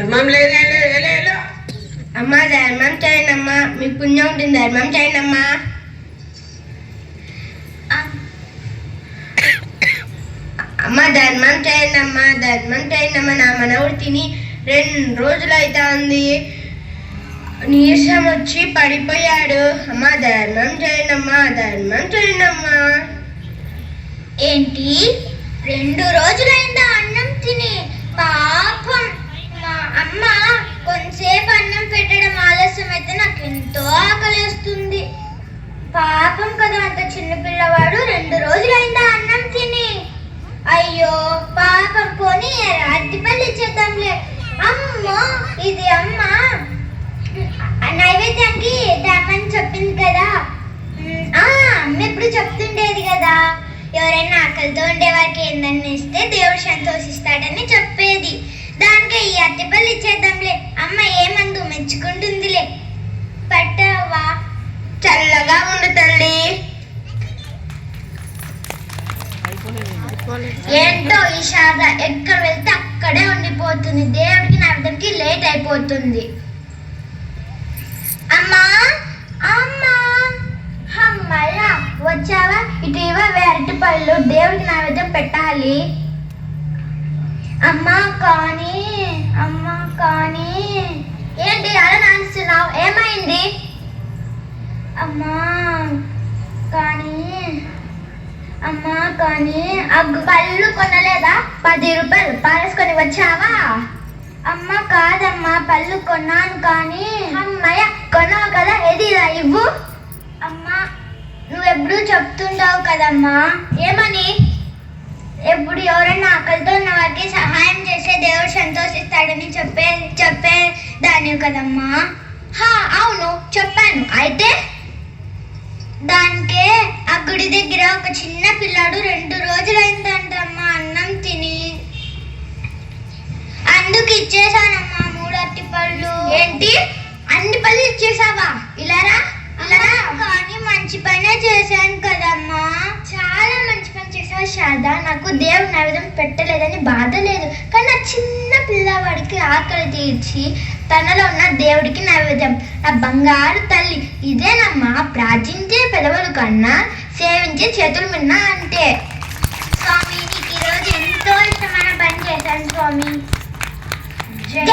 ధర్మం చేయండి అమ్మా ధర్మం లేదే లే- లేదు. అమ్మా ధర్మం చేయండి అమ్మా మీకు పుణ్యం ఉంటుంది ధర్మం చేయండి అమ్మా అమ్మ ధర్మం చేయండి అమ్మా ధర్మం చేయండి అమ్మా నా మనవుడు తిని రెండు రోజులు అవుతా ఉంది నీరసం వచ్చి పడిపోయాడు. అమ్మ ధర్మం చేయండి అమ్మా ధర్మం చేయండి అమ్మా ఏంటి? రెండు రోజులైందా అన్నం తిని పాపం మా అమ్మ కొంతసేపు అన్నం పెట్టడం ఆలస్యం అయితే నాకు ఎంతో ఆకలిస్తుంది. పాపం కదా అంత చిన్న పిల్లవాడు రెండు రోజులైందా అన్నం తిని. అయ్యో పాపం పోని అరటిపల్లి ఇచ్చేద్దాంలే అమ్మో ఇది అమ్మ. నైవేద్యానికి తేమని చెప్పింది కదా. ఆ అమ్మ ఎప్పుడు చెప్తుండేది కదా. ఎవరైనా ఆకలితో ఉండే వారికి ఏందన్నా ఇస్తే దేవుడు సంతోషిస్తాడని ఏంటో ఈ శారద? ఎక్కడ వెళ్తే అక్కడే ఉండిపోతుంది. దేవుడికి నవ్వడానికి లేట్ అయిపోతుంది. అమ్మా అమ్మా అమ్మయ్యా వచ్చావా? ఇటు ఇవ్వవే అరటి పళ్ళు దేవుడికి నైవేద్యం పెట్టాలి. అమ్మా కానీ అమ్మా కానీ. ఏంటి అలా నాస్తున్నావు ఏమైంది? అమ్మా కానీ. అమ్మా కానీ అగ్గు పళ్ళు కొనలేదా? పది రూపాయలు పారేసుకొని వచ్చావా? అమ్మ కాదమ్మా పళ్ళు కొన్నాను కానీ. అమ్మయ్య కొన్నావు కదా ఏది ఇలా ఇవ్వు? అమ్మా నువ్వెప్పుడు చెప్తుంటావు కదమ్మా. ఏమని? ఎప్పుడు ఎవరైనా ఆకలితో ఉన్న వారికి సహాయం చేస్తే దేవుడు సంతోషిస్తాడని చెప్పే చెప్పే దాని కదమ్మా. హా అవును చెప్పాను. అయితే? గుడి దగ్గర ఒక చిన్న పిల్లాడు రెండు రోజులైందంటమ్మా అన్నం తిని. అందుకు ఇచ్చేసానమ్మా మూడు అట్టి పళ్ళు. ఏంటి? అన్ని పళ్ళు ఇచ్చేసావా ఇలారా? ఇలారా? కానీ మంచి పనే చేశాను కదమ్మా. చాలా మంచి పని చేసావు శారదా. నాకు దేవుడు నైవేద్యం పెట్టలేదని బాధ లేదు. కానీ ఆ చిన్న పిల్లవాడికి ఆకలి తీర్చి తనలో ఉన్న దేవుడికి నైవేద్యం నా బంగారు తల్లి. ఇదేనమ్మా ప్రార్థించే పెదవులు కన్నా సేవించే చేతులు మిన్న అంటే స్వామి నీకు ఈరోజు ఎంతో ఇష్టమైన పని చేశాను స్వామి జై.